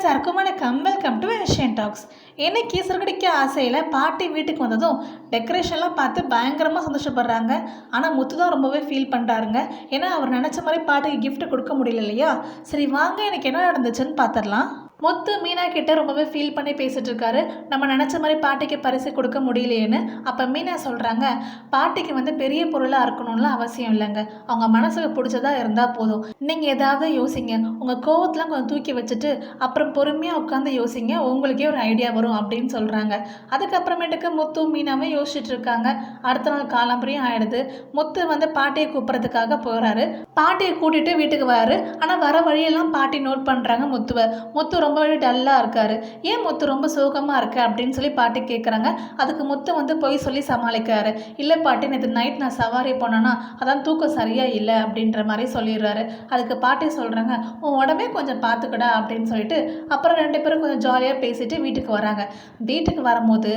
எல்லாருக்கும் வணக்கம் welcome to Asian tax இன்னைக்கு சிறுகுடிக்க ஆசையில் பாட்டி வீட்டுக்கு வந்ததும் டெக்கரேஷன்லாம் பார்த்து பயங்கரமாக சந்தோஷப்படுறாங்க. ஆனால் முத்து தான் ரொம்பவே ஃபீல் பண்ணுறாருங்க ஏன்னா அவர் நினச்ச மாதிரி பாட்டிக்கு கிஃப்ட் கொடுக்க முடியல இல்லையா? சரி வாங்க எனக்கு என்ன நடந்துச்சுன்னு பார்த்துடலாம். முத்து மீனா கிட்ட ரொம்பவே ஃபீல் பண்ணி பேசிட்டு இருக்காரு நம்ம நினச்ச மாதிரி பாட்டிக்கு பரிசு கொடுக்க முடியலையேன்னு அப்போ மீனா சொல்கிறாங்க பாட்டிக்கு வந்து பெரிய பொருளாக இருக்கணும்லாம் அவசியம் இல்லைங்க. அவங்க மனசுக்கு பிடிச்சதா இருந்தால் போதும். நீங்கள் ஏதாவது யோசிங்க. உங்கள் கோவத்தெலாம் கொஞ்சம் தூக்கி வச்சுட்டு அப்புறம் பொறுமையாக உட்காந்து யோசிங்க. உங்களுக்கே ஒரு ஐடியா வரும் அப்படின்னு சொல்கிறாங்க அதுக்கப்புறமேட்டுக்கு முத்து மீனாவும் யோசிச்சுட்டு இருக்காங்க. அடுத்த நாள் காலம்பரியும் ஆயிடுது. முத்து வந்து பாட்டியை கூப்பிட்றதுக்காக போகிறாரு பாட்டியை கூட்டிகிட்டு வீட்டுக்கு வராரு. ஆனால் வர வழியெல்லாம் பாட்டி நோட் பண்ணுறாங்க முத்துவை. முத்து ரொம்பவே டல்லாக இருக்காரு. ஏன் முத்து ரொம்ப சோகமாக இருக்கு அப்படின்னு சொல்லி பாட்டி கேட்குறாங்க அதுக்கு முத்து வந்து போய் சொல்லி சமாளிக்கிறாரு. இல்லை பாட்டி நேற்று நைட் நான் சவாரி போனேன்னா அதான் தூக்கம் சரியாக இல்லை அப்படின்ற மாதிரி சொல்லிடுறாரு. அதுக்கு பாட்டி சொல்கிறாங்க உன் உடம்பே கொஞ்சம் பார்த்துக்கடா அப்படின்னு சொல்லிட்டு அப்புறம் ரெண்டு பேரும் கொஞ்சம் ஜாலியாக பேசிட்டு வீட்டுக்கு வராங்க. வீட்டுக்கு வரும்போது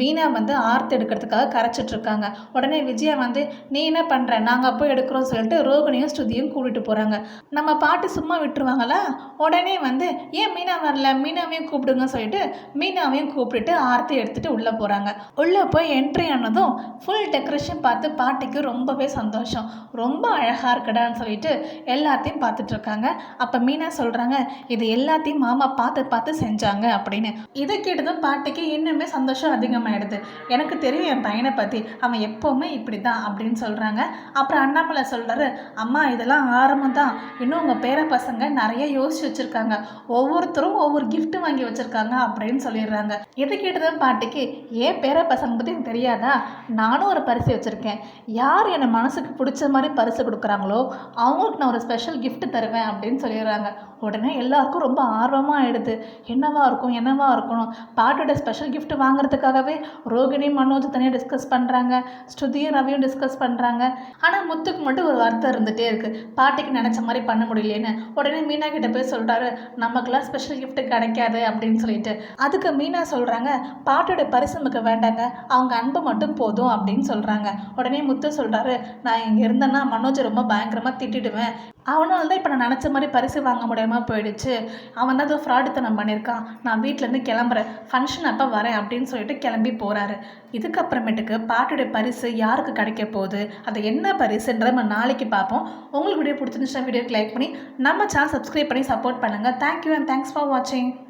பீனா வந்து ஆர்த்து எடுக்கிறதுக்காக கரைச்சிட்ருக்காங்க உடனே விஜயா வந்து நீ என்ன பண்ணுற நாங்கள் போய் எடுக்கிறோம் சொல்லிட்டு ரோகிணியும் ஸ்ருதியும் கூட்டிகிட்டு போகிறாங்க நம்ம பாட்டி சும்மா விட்டுருவாங்களா? உடனே வந்து ஏன் மீனா வரல மீனாவையும் கூப்பிடுங்க சொல்லிட்டு மீனாவையும் கூப்பிட்டுட்டு ஆர்த்தி எடுத்துட்டு உள்ளே போகிறாங்க உள்ளே போய் என்ட்ரி ஆனதும் ஃபுல் டெக்கரேஷன் பார்த்து பாட்டிக்கு ரொம்பவே சந்தோஷம். ரொம்ப அழகாக இருக்குடான்னு சொல்லிட்டு எல்லாத்தையும் பார்த்துட்ருக்காங்க அப்போ மீனா சொல்கிறாங்க இது எல்லாத்தையும் மாமா பார்த்து பார்த்து செஞ்சாங்க அப்படின்னு. இதை கேட்டதும் பாட்டிக்கு இன்னுமே சந்தோஷம் அதிகமாகிடுது எனக்கு தெரியும் என் பையனை பற்றி அவன் எப்போவுமே இப்படி தான் அப்படின்னு சொல்கிறாங்க அப்புறம் அண்ணாமலை சொல்கிறாரு அம்மா இதெல்லாம் ஆரம்பம் தான் இன்னும் உங்கள் பேர பசங்க நிறைய யோசிச்சு வச்சுருக்காங்க. ஒவ்வொருத்தரும் ஒவ்வொரு கிஃப்ட் வாங்கி வச்சுருக்காங்க அப்படின்னு சொல்லிடுறாங்க. இதை கேட்டதும் பாட்டிக்கு ஏன் பேர பசங்க பற்றி எனக்கு தெரியாதா? நானும் ஒரு பரிசு வச்சுருக்கேன். யார் என்னை மனசுக்கு பிடிச்ச மாதிரி பரிசு கொடுக்குறாங்களோ அவங்களுக்கு நான் ஒரு ஸ்பெஷல் கிஃப்ட் தருவேன் அப்படின்னு சொல்லிடுறாங்க. உடனே எல்லாருக்கும் ரொம்ப ஆர்வமாக ஆயிடுது. என்னவா இருக்கும் என்னவா இருக்கணும்? பாட்டோட ஸ்பெஷல் கிஃப்ட் வாங்குறதுக்காகவே ரோகிணி மனோஜ் தனியாக டிஸ்கஸ் பண்ணுறாங்க ஸ்ருதியும் ரவியும் டிஸ்கஸ் பண்ணுறாங்க ஆனால் முத்துக்கு மட்டும் ஒரு வருத்தம் இருந்துகிட்டே இருக்குது பாட்டிக்கு நினச்ச மாதிரி பண்ண முடியலேன்னு உடனே மீனா கிட்ட போய் சொல்கிறாரு நமக்குலாம் ஸ்பெஷல் கிஃப்ட் கிடைக்காது அப்படின்னு சொல்லிட்டு. அதுக்கு மீனா சொல்கிறாங்க பாட்டோட பரிசுமுக்கு வேண்டாங்க. அவங்க அன்பு மட்டும் போதும் அப்படின்னு சொல்கிறாங்க உடனே முத்து சொல்கிறாரு நான் இங்கே இருந்தேன்னா மனோஜை ரொம்ப பயங்கரமாக திட்டிடுவேன். அவனால தான் இப்போ நான் நினச்ச மாதிரி பரிசு வாங்க முடியாமல் போயிடுச்சு. அவன் தான் ஏதோ ஃப்ராடுத்தனம் பண்ணியிருக்கான். நான் வீட்டிலேருந்து கிளம்புறேன். ஃபங்க்ஷன் அப்போ வரேன் அப்படின்னு சொல்லிட்டு கிளம்பி போகிறாரு இதுக்கப்புறமேட்டுக்கு பாட்டுடைய பரிசு யாருக்கு கிடைக்க போகுது? அது என்ன பரிசுன்ற நம்ம நாளைக்கு பார்ப்போம். உங்களுக்கு வீடியோ பிடிச்சிருந்துச்சுன்னா வீடியோக்கு லைக் பண்ணி நம்ம சேனல் சப்ஸ்கிரைப் பண்ணி சப்போர்ட் பண்ணுங்கள் thank you and thanks for for watching.